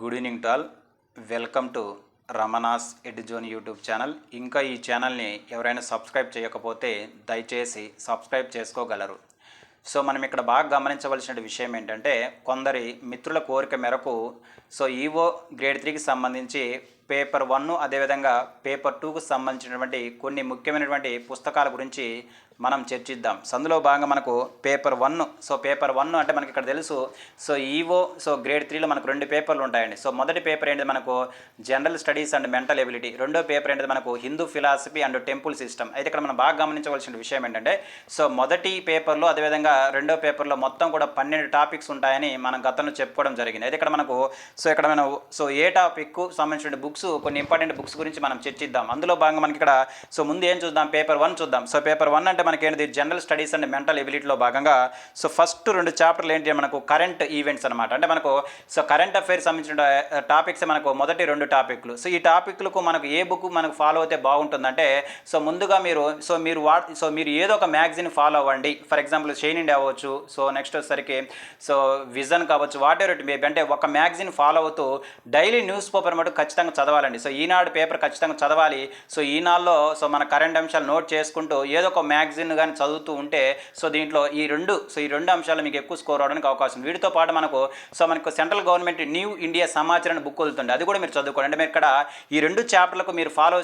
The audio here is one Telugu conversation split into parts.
Good evening to all. Welcome to Ramana's Edzone YouTube channel. ఇంకా ఈ ఛానల్ని ఎవరైనా సబ్స్క్రైబ్ చేయకపోతే దయచేసి సబ్స్క్రైబ్ చేసుకోగలరు. సో మనం ఇక్కడ బాగా గమనించవలసిన విషయం ఏంటంటే కొందరి మిత్రుల కోరిక మేరకు సో ఈవో గ్రేడ్ త్రీకి సంబంధించి పేపర్ వన్ అదేవిధంగా పేపర్ టూకు సంబంధించినటువంటి కొన్ని ముఖ్యమైనటువంటి పుస్తకాల గురించి మనం చర్చిద్దాం. సందులో అందులో భాగంగా మనకు paper one so paper one అంటే మనకి ఇక్కడ తెలుసు సో ఈవో సో గ్రేడ్ త్రీలో మనకు రెండు పేపర్లు ఉంటాయండి. సో మొదటి పేపర్ ఏంటి మనకు? General studies and mental ability. రెండో పేపర్ ఏంటి మనకు? Hindu philosophy and temple system. అయితే ఇక్కడ మనం బాగా గమనించవలసిన విషయం ఏంటంటే సో మొదటి పేపర్లో అదేవిధంగా రెండో పేపర్లో మొత్తం కూడా పన్నెండు టాపిక్స్ ఉంటాయని మనం గతంలో చెప్పుకోవడం జరిగింది. అయితే ఇక్కడ మనకు సో ఇక్కడ మనం సో ఏ టాపిక్ సంబంధించిన బుక్స్ కొన్ని ఇంపార్టెంట్ బుక్స్ గురించి మనం చర్చిద్దాం. అందులో భాగంగా మనకి ఇక్కడ సో ముందు ఏం చూద్దాం? పేపర్ వన్ చూద్దాం. సో పేపర్ వన్ అంటే మనకి ఏంటిది జనరల్ స్టడీస్ అండ్ మెంటల్ ఎబిలిటీలో భాగంగా సో ఫస్ట్ రెండు చాప్టర్లు ఏంటి మనకు కరెంట్ ఈవెంట్స్ అనమాట అంటే మనకు సో కరెంట్ అఫైర్స్ సంబంధించిన టాపిక్స్ మనకు మొదటి రెండు టాపిక్లు. సో ఈ టాపిక్లకు మనకు ఏ బుక్ మనకు ఫాలో అయితే బాగుంటుందంటే సో ముందుగా మీరు సో మీరు వా సో మీరు ఏదో ఒక మ్యాగజైన్ ఫాలో అవ్వండి. ఫర్ ఎగ్జాంపుల్ షైన్ ఇండియా అవ్వచ్చు సో నెక్స్ట్ వచ్చేసరికి సో విజన్ కావచ్చు వాట్ ఎవర్ ఇట్ మేబీ అంటే ఒక మ్యాగజైన్ ఫాలో అవుతూ డైలీ న్యూస్ పేపర్ మటు ఖచ్చితంగా చదవాలండి. సో ఈనాడు పేపర్ ఖచ్చితంగా చదవాలి. సో ఈనాడులో సో మన కరెంట్ అంశాలు నోట్ చేసుకుంటూ ఏదో ఒక మ్యాగ్జిన్ కానీ చదువుతూ ఉంటే సో దీంట్లో ఈ రెండు సో ఈ రెండు అంశాలు మీకు ఎక్కువ స్కోర్ అవడానికి అవకాశం వీటితో పాటు మనకు సో మనకు సెంట్రల్ గవర్నమెంట్ న్యూ ఇండియా సమాచారం బుక్ వదులుతుంది. అది కూడా మీరు చదువుకోండి. అంటే మీరు ఇక్కడ ఈ రెండు చాప్టర్లకు మీరు ఫాలో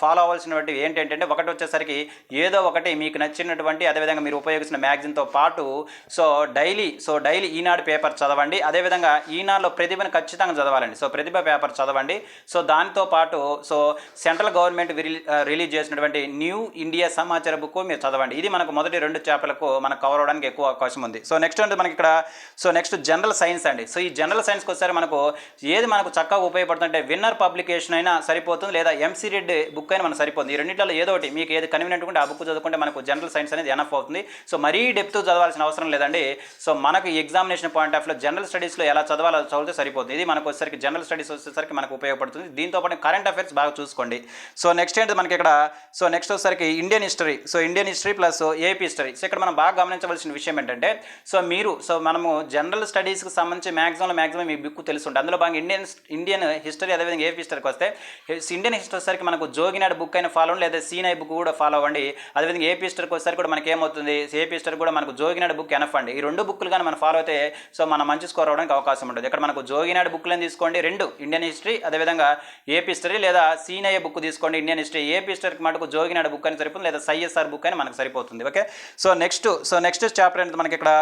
ఫాలో అవ్వాల్సినటువంటి ఏంటంటే ఒకటి వచ్చేసరికి ఏదో ఒకటి మీకు నచ్చినటువంటి అదేవిధంగా మీరు ఉపయోగించిన మ్యాగజైన్తో పాటు so daily so daily Eenadu paper చదవండి. అదేవిధంగా ఈనాడులో ప్రతిభను ఖచ్చితంగా చదవాలండి. సో ప్రతిభ పేపర్ చదవండి. సో దానితో పాటు సో సెంట్రల్ గవర్నమెంట్ రిలీజ్ చేసినటువంటి న్యూ ఇండియా సమాచార బుక్ మీరు చదవండి. ఇది మనకు మొదటి రెండు చేపలకు మనకు కవర్ అవడానికి ఎక్కువ అవకాశం ఉంది. సో నెక్స్ట్ అంటే మనకి ఇక్కడ సో నెక్స్ట్ జనరల్ సైన్స్ అండి. సో ఈ జనరల్ సైన్స్కి వచ్చారు మనకు ఏది మనకు చక్కగా ఉపయోగపడుతుందంటే విన్నర్ పబ్లికేషన్ అయినా సరిపోతుంది లేదా ఎంసీ రెడ్డి బుక్ అయినా మనకు సరిపోతుంది. ఈ రెండింటిలో ఏదో ఒకటి మీకు ఏది కన్వీనియంట్ ఉంటే ఆ బుక్ చదువుకుంటే మనకు జనరల్ సైన్స్ అనేది ఎనఫ్ అవుతుంది. సో మరీ డెప్త్ చదవాల్సిన అవసరం లేదండి. సో మనకు ఎగ్జామినేషన్ పాయింట్ ఆఫ్లో జనరల్ స్టడీస్లో ఎలా చదవాలో చదివితే సరిపోతుంది. ఇది మనకు వచ్చేసరికి జనరల్ స్టడీస్ వచ్చేసరికి మనకు ఉపయోగపడుతుంది. దీంతో పాటు కరెంట్ అఫైర్స్ బాగా చూసుకోండి. సో నెక్స్ట్ ఏంటి మనకి ఇక్కడ? సో నెక్స్ట్ వచ్చేసరికి Indian history so Indian history plus AP history so ఇక్కడ మనం బాగా గమనించవలసిన విషయం ఏంటంటే సో మీరు సో మనము జనరల్ స్టడీస్కి సంబంధించి మ్యాక్సిమంలో మ్యాక్సిమం మీ బుక్ తెలుసుంటుంది. అందులో బాగా ఇండియన్ ఇండియన్ హిస్టరీ అదేవిధంగా ఏపీ హిస్టరీకి వస్తే ఇండియన్ హిస్టరీ వచ్చేసరికి మనకు జోగినాడు బుక్ అయినా ఫాలో అవ్వండి లేదా సీనై బుక్ కూడా ఫాలో అవ్వండి. అదేవిధంగా ఏపీ హిస్టరీకి వచ్చేసరికి కూడా మనకి ఏమవుతుంది? ఏపీ హిస్టరీ కూడా మనకు జోగినాడు బుక్ ఎనఫ్ అండి ఈ రెండు బుక్లు కానీ మనం ఫాలో అయితే సో మనం మంచి స్కోర్ అవడానికి అవకాశం ఉంటుంది. ఇక్కడ మనకు జోగినాడు బుక్లను తీసుకోండి రెండు ఇండియన్ హిస్టరీ అదేవిధంగా ఏపీ హిస్టరీ లేదా సీనయ్య బుక్ తీసుకోండి ఇండియన్ హిస్టరీ ఏపీ హిస్టరీకి మటుకు జోగినాడు బుక్ అని సరిపోతుంది లేదా సైఎస్ఆర్ బుక్ అని మనకు సరిపోతుంది. Okay so next so next chapter ఏంటి మనకి ఇక్కడ?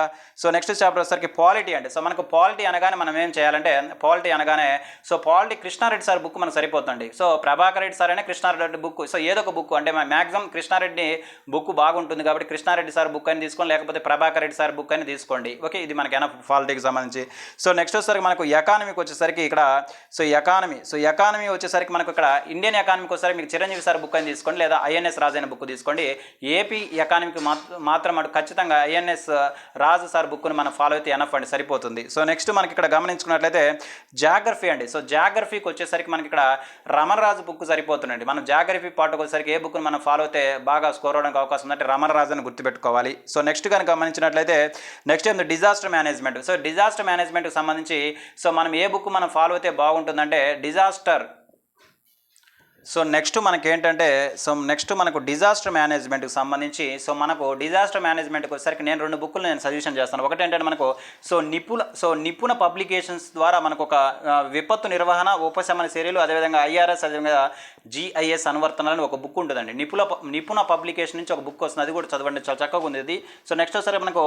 సో నెక్స్ట్ చాప్టర్ వచ్చేసరికి పాలిటీ అండి. సో మనకు పాలిటీ అనగానే మనం ఏం చేయాలంటే పాలిటీ అనగానే so polity Krishna Reddy sir book మనకు సరిపోతుంది సో ప్రభాకర్ రెడ్డి సార్ అనే కృష్ణారెడ్డి బుక్ సో ఏదో ఒక బుక్ అంటే మ్యాక్సిమం కృష్ణారెడ్డి బుక్ బాగుంటుంది కాబట్టి కృష్ణారెడ్డి సార్ బుక్ అని తీసుకోండి లేకపోతే ప్రభాకర్ రెడ్డి సార్ బుక్ అని తీసుకోండి. ఓకే ఇది మనకి ఎనఫ్ పాలిటీకి సంబంధించి. సో నెక్స్ట్ వచ్చేసరికి మనకు ఎకానమీకి వచ్చేసరికి ఇక్కడ సో ఎకానమీ సో ఎకానమీ వచ్చేసరికి మనకు ఇక్కడ ఇండియన్ ఎకానమీకి వచ్చేసరికి మీకు చిరంజీవి సార్ బుక్ అని తీసుకోండి లేదా ఐఎన్ఎస్ రాజైన బుక్ తీసుకోండి. ఏపీ ఎకానమీకి మాత్రం అటు ఖచ్చితంగా ఐఎన్ఎస్ రాజు సార్ బుక్ని మనం ఫాలో అయితే ఎనఫ్ అండి సరిపోతుంది. సో నెక్స్ట్ మనకి ఇక్కడ గమనించుకున్నట్లయితే జాగ్రఫీ అండి. సో జాగ్రఫీకి వచ్చేసరికి మనకి ఇక్కడ రమణరాజు బుక్ సరిపోతుందండి. మనం జాగ్రఫీ పాటకు వచ్చేసరికి ఏ బుక్ని మనం ఫాలో అయితే బాగా స్కోర్ అవడానికి అవకాశం ఉందంటే రమణరాజు అని గుర్తుపెట్టుకోవాలి. సో నెక్స్ట్ కనుక గమనించినట్లయితే నెక్స్ట్ ఏంది? Disaster management. సో డిజాస్టర్ మేనేజ్మెంట్కి సంబంధించి సో మనం ఏ బుక్ మనం ఫాలో అయితే బాగుంటుందంటే డిజాస్టర్ సో నెక్స్ట్ మనకి ఏంటంటే సో నెక్స్ట్ మనకు డిజాస్టర్ మేనేజ్మెంట్కి సంబంధించి సో మనకు డిజాస్టర్ మేనేజ్మెంట్కి వచ్చేసరికి నేను రెండు బుక్కులు నేను సజెషన్ చేస్తాను. ఒకటి ఏంటంటే మనకు so Nipuna so Nipuna publications ద్వారా మనకు ఒక విపత్తు నిర్వహణ ఉపశమన చర్యలు అదేవిధంగా ఐఆర్ఎస్ అదేవిధంగా జిఐఎస్ అనువర్తనాలని ఒక బుక్ ఉంటుందండి. నిపుణ నిపుణ పబ్లికేషన్ నుంచి ఒక బుక్ వస్తుంది. అది కూడా చదవండి చాలా చక్కగా ఉంది ఇది. సో నెక్స్ట్ ఒకసారి మనకు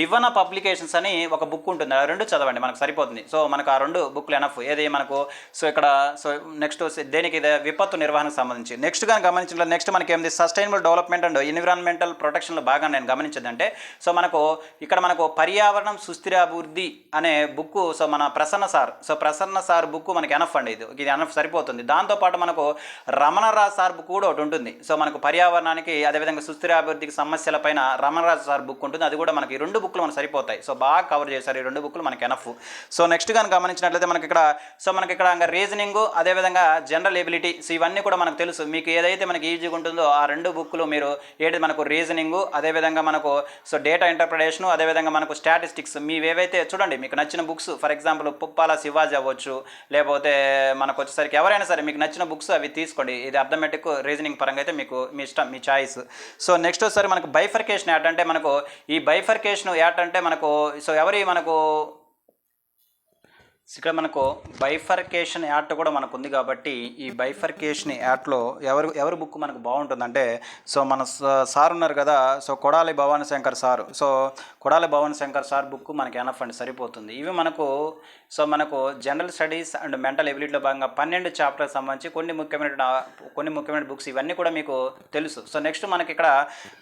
వివన పబ్లికేషన్స్ అని ఒక బుక్ ఉంటుంది. ఆ రెండు చదవండి మనకు సరిపోతుంది. సో మనకు ఆ రెండు బుక్లు ఎనఫ్ ఏది మనకు సో ఇక్కడ సో నెక్స్ట్ దేనికి ఇది విపత్తు నిర్వహణకు సంబంధించి. నెక్స్ట్ కానీ గమనించిన నెక్స్ట్ మనకి ఏంది సస్టైనబుల్ డెవలప్మెంట్ అండ్ ఎన్విరాన్మెంటల్ ప్రొటెక్షన్లో బాగా నేను గమనించదంటే సో మనకు ఇక్కడ మనకు పర్యావరణం సుస్థిరాభివృద్ధి అనే బుక్ సో మన Prasanna sir so Prasanna sir book మనకి ఎనఫ్ అండి ఇది. ఇది ఎనఫ్ సరిపోతుంది. దాంతోపాటు మనకు రమణరాజ్ సార్ బుక్ కూడా ఒకటి ఉంటుంది. సో మనకు పర్యావరణానికి అదేవిధంగా సుస్థిరాభివృద్ధికి సమస్యలపైన రమణరాజ్ సార్ బుక్ ఉంటుంది. అది కూడా మనకి ఈ రెండు బుక్లు మనకు సరిపోతాయి. సో బాగా కవర్ చేశారు ఈ రెండు బుక్లు మనకి ఎనఫ్ సో నెక్స్ట్ కానీ గమనించినట్లయితే మనకి ఇక్కడ సో మనకి ఇక్కడ రీజనింగ్ అదేవిధంగా జనరల్ ఎబిలిటీ సో ఇవన్నీ అవన్నీ కూడా మనకు తెలుసు. మీకు ఏదైతే మనకి ఈజీగా ఉంటుందో ఆ రెండు బుక్లు మీరు ఏది మనకు రీజనింగ్ అదేవిధంగా మనకు సో డేటా ఇంటర్ప్రిటేషను అదేవిధంగా మనకు స్టాటిస్టిక్స్ మీవేవైతే చూడండి మీకు నచ్చిన books for example Puppala Shivaji అవ్వచ్చు లేకపోతే మనకు వచ్చేసరికి ఎవరైనా సరే మీకు నచ్చిన బుక్స్ అవి తీసుకోండి. ఇది అర్థమెటిక్ రీజనింగ్ పరంగా అయితే మీకు మీ ఇష్టం మీ చాయిస్ సో నెక్స్ట్ వచ్చేసరి మనకు బైఫర్కేషన్ యాట్ అంటే మనకు ఈ బైఫర్కేషన్ యాట్ అంటే మనకు సో ఎవరి మనకు ఇక్కడ మనకు బైఫర్కేషన్ యాట్ కూడా మనకు ఉంది కాబట్టి ఈ బైఫర్కేషన్ యాట్లో ఎవరు ఎవరి బుక్ మనకు బాగుంటుందంటే సో మన స- సార్ ఉన్నారు కదా so Kodali Bhavani Shankar sir. So Kodali Bhavani Shankar sir book మనకి ఎనఫ్ అండి సరిపోతుంది. ఇవి మనకు సో మనకు జనరల్ స్టడీస్ అండ్ మెంటల్ ఎబిలిటీలో భాగంగా పన్నెండు చాప్టర్కి సంబంధించి కొన్ని ముఖ్యమైన కొన్ని ముఖ్యమైన బుక్స్ ఇవన్నీ కూడా మీకు తెలుసు. సో నెక్స్ట్ మనకి ఇక్కడ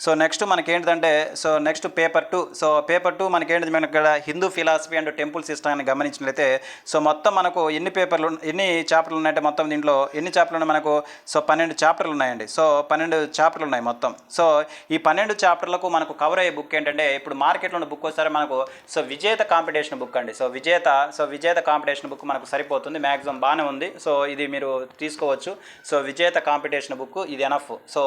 సో నెక్స్ట్ మనకి ఏంటంటే so next paper two so paper two మనకి ఏంటిది? మనకి ఇక్కడ Hindu philosophy and temple system అని గమనించినట్లయితే సో మొత్తం మనకు ఎన్ని పేపర్లు ఎన్ని చాప్టర్లు ఉన్నాయంటే మొత్తం దీంట్లో ఎన్ని చాప్టర్లు ఉన్నాయి మనకు? సో పన్నెండు చాప్టర్లు ఉన్నాయండి. సో పన్నెండు చాప్టర్లు ఉన్నాయి మొత్తం. సో ఈ పన్నెండు చాప్టర్లకు మనకు కవర్ అయ్యే బుక్ ఏంటంటే ఇప్పుడు మార్కెట్లో ఉన్న బుక్ వస్తారు మనకు సో విజేత కాంపిటీషన్ బుక్ అండి. So Vijetha so Vijetha competition book మనకు సరిపోతుంది. మ్యాక్సిమం బాగానే ఉంది. సో ఇది మీరు తీసుకోవచ్చు. సో విజేత కాంపిటీషన్ బుక్ ఇది ఎనఫ్ సో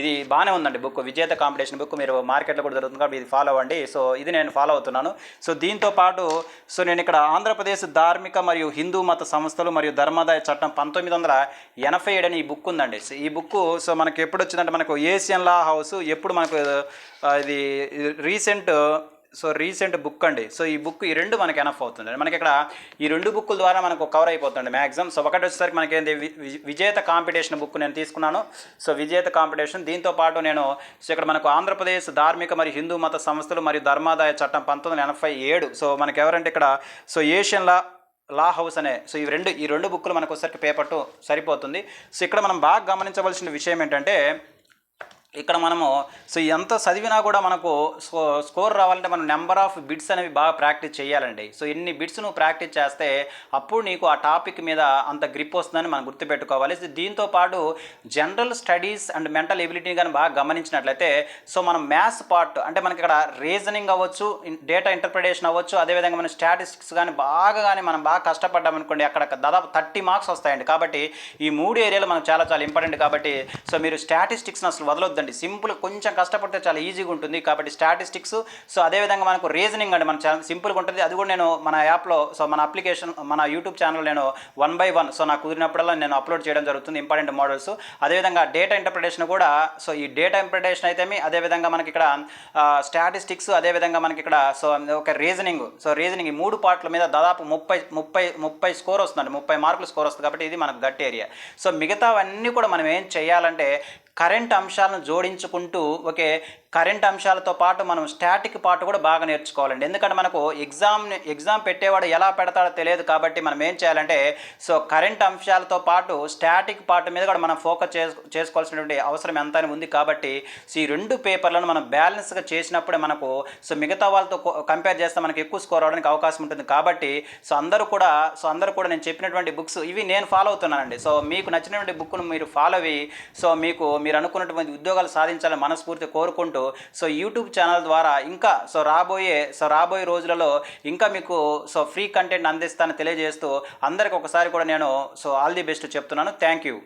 ఇది బాగానే ఉందండి బుక్ విజేత కాంపిటీషన్ బుక్ మీరు మార్కెట్లో కూడా దొరుకుతుంది కాబట్టి ఇది ఫాలో అవ్వండి. సో ఇది నేను ఫాలో అవుతున్నాను. సో దీంతో పాటు సో నేను ఇక్కడ ఆంధ్రప్రదేశ్ ధార్మిక మరియు హిందూ మత సంస్థలు మరియు ధర్మాదాయ చట్టం పంతొమ్మిది వందల ఎనభై ఏడు అని ఈ బుక్ ఉందండి. సో ఈ బుక్ సో మనకి ఎప్పుడు వచ్చిందంటే మనకు ఏషియన్ లా హౌస్ ఎప్పుడు మనకు ఇది రీసెంట్ సో రీసెంట్ బుక్ అండి. సో ఈ బుక్ ఈ రెండు మనకి ఎనఫ్ అవుతుంది మనకి ఇక్కడ ఈ రెండు బుక్కుల ద్వారా మనకు కవర్ అయిపోతుంది మ్యాక్సిమం సో ఒకటి వచ్చేసరికి మనకి ఏంటి వి- విజేత కాంపిటీషన్ బుక్ నేను తీసుకున్నాను. సో విజేత కాంపిటీషన్ దీంతో పాటు నేను సో ఇక్కడ మనకు ఆంధ్రప్రదేశ్ ధార్మిక మరియు హిందూ మత సంస్థలు మరియు ధర్మాదాయ చట్టం పంతొమ్మిది వందల ఎనభై ఏడు. సో మనకి ఎవరంటే ఇక్కడ so Asian law law house అనే సో ఈ రెండు ఈ రెండు బుక్లు మనకు ఒకసారి పేపర్ సరిపోతుంది. సో ఇక్కడ మనం బాగా గమనించవలసిన విషయం ఏంటంటే ఇక్కడ మనము సో ఎంత చదివినా కూడా మనకు స్కో స్కోర్ రావాలంటే మనం నెంబర్ ఆఫ్ బిట్స్ అనేవి బాగా ప్రాక్టీస్ చేయాలండి. సో ఎన్ని బిట్స్ నువ్వు ప్రాక్టీస్ చేస్తే అప్పుడు నీకు ఆ టాపిక్ మీద అంత గ్రిప్ వస్తుందని మనం గుర్తుపెట్టుకోవాలి. సో దీంతో పాటు general studies and mental ability కానీ బాగా గమనించినట్లయితే సో మనం మ్యాథ్స్ పార్ట్ అంటే మనకి ఇక్కడ రీజనింగ్ అవ్వచ్చు డేటా ఇంటర్ప్రిటేషన్ అవ్వచ్చు అదేవిధంగా మనం స్టాటిస్టిక్స్ కానీ బాగా కానీ మనం బాగా కష్టపడ్డాం అనుకోండి అక్కడ దాదాపు థర్టీ మార్క్స్ వస్తాయండి. కాబట్టి ఈ మూడు ఏరియాలు మనకు చాలా చాలా ఇంపార్టెంట్ కాబట్టి సో మీరు స్టాటిస్టిక్స్ని అసలు వదలొద్దండి. సింపుల్ కొంచెం కష్టపడితే చాలా ఈజీగా ఉంటుంది. కాబట్టి స్టాటిస్టిక్స్ సో అదేవిధంగా మనకు రీజనింగ్ అండి. మన ఛానల్ సింపుల్గా ఉంటుంది. అది కూడా నేను మన యాప్లో సో మన అప్లికేషన్ మన యూట్యూబ్ ఛానల్ నేను వన్ బై వన్ సో నాకు కుదిరినప్పుడల్లా నేను అప్లోడ్ చేయడం జరుగుతుంది ఇంపార్టెంట్ మోడల్స్. అదేవిధంగా డేటా ఇంటర్ప్రిటేషన్ కూడా సో ఈ డేటా ఇంటర్ప్రిటేషన్ అయితే అదేవిధంగా మనకి ఇక్కడ స్టాటిస్టిక్స్ అదేవిధంగా మనకి ఇక్కడ సో ఒక రీజనింగ్ సో రీజనింగ్ ఈ మూడు పార్ట్ల మీద దాదాపు ముప్పై ముప్పై ముప్పై స్కోర్ వస్తుందండి. ముప్పై మార్కులు స్కోర్ వస్తుంది కాబట్టి ఇది మనకు గట్టి ఏరియా. సో మిగతావన్నీ కూడా మనం ఏం చేయాలంటే కరెంట్ అంశాలను జోడించుకుంటూ ఓకే కరెంట్ అంశాలతో పాటు మనం స్టాటిక్ పార్ట్ కూడా బాగా నేర్చుకోవాలండి. ఎందుకంటే మనకు ఎగ్జామ్ ఎగ్జామ్ పెట్టేవాడు ఎలా పెడతాడో తెలియదు కాబట్టి మనం ఏం చేయాలంటే సో కరెంట్ అంశాలతో పాటు స్టాటిక్ పార్ట్ మీద కూడా మనం ఫోకస్ చేసు చేసుకోవాల్సినటువంటి అవసరం ఎంత అని ఉంది కాబట్టి సో ఈ రెండు పేపర్లను మనం బ్యాలెన్స్గా చేసినప్పుడే మనకు సో మిగతా వాళ్ళతో కంపేర్ చేస్తే మనకి ఎక్కువ స్కోర్ అవడానికి అవకాశం ఉంటుంది కాబట్టి సో అందరూ కూడా సో అందరూ కూడా నేను చెప్పినటువంటి బుక్స్ ఇవి నేను ఫాలో అవుతున్నానండి. సో మీకు నచ్చినటువంటి బుక్ను మీరు ఫాలో అయ్యి సో మీకు మీరు అనుకున్నటువంటి ఉద్యోగాలు సాధించాలని మనస్ఫూర్తి కోరుకుంటూ సో యూట్యూబ్ ఛానల్ ద్వారా ఇంకా సో రాబోయే సో రాబోయే రోజులలో ఇంకా మీకు సో ఫ్రీ కంటెంట్ అందిస్తానని తెలియజేస్తూ అందరికి ఒకసారి కూడా నేను సో ఆల్ ది బెస్ట్ చెప్తున్నాను. Thank you.